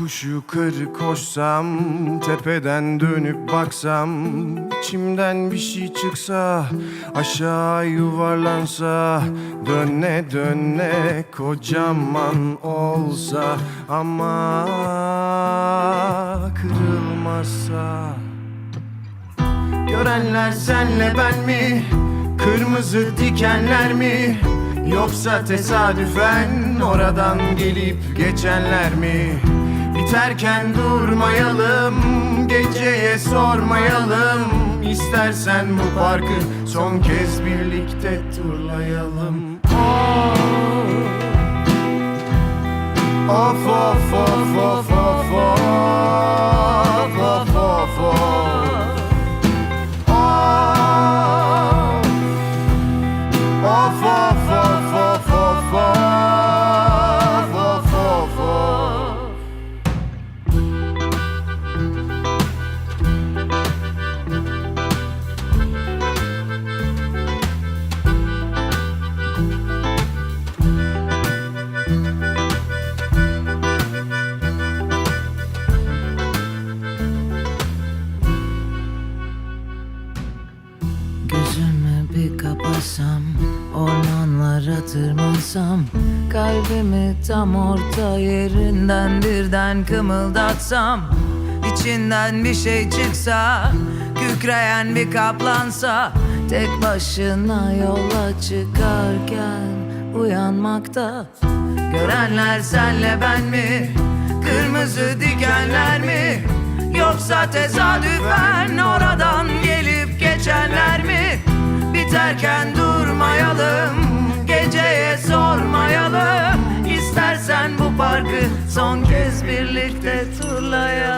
Yokuş yukarı koşsam Tepeden dönüp baksam içimden bir şey çıksa Aşağı yuvarlansa Döne döne kocaman olsa Ama kırılmazsa Görenler senle ben mi? Kırmızı dikenler mi? Yoksa tesadüfen oradan gelip geçenler mi? Biterken durmayalım, geceye sormayalım İstersen bu parkı son kez birlikte turlayalım Oh. Gözümü bir kapasam Ormanlara tırmansam Kalbimi tam orta yerinden birden kımıldatsam içinden bir şey çıksa Kükreyen bir kaplansa Tek başına yola çıkarken Uyanmakta Görenler senle ben mi? Kırmızı dikenler mi? Yoksa tesadüfen oradan gelip geçenler mi? Biterken durmayalım, geceye sormayalım İstersen bu parkı son kez birlikte turlayalım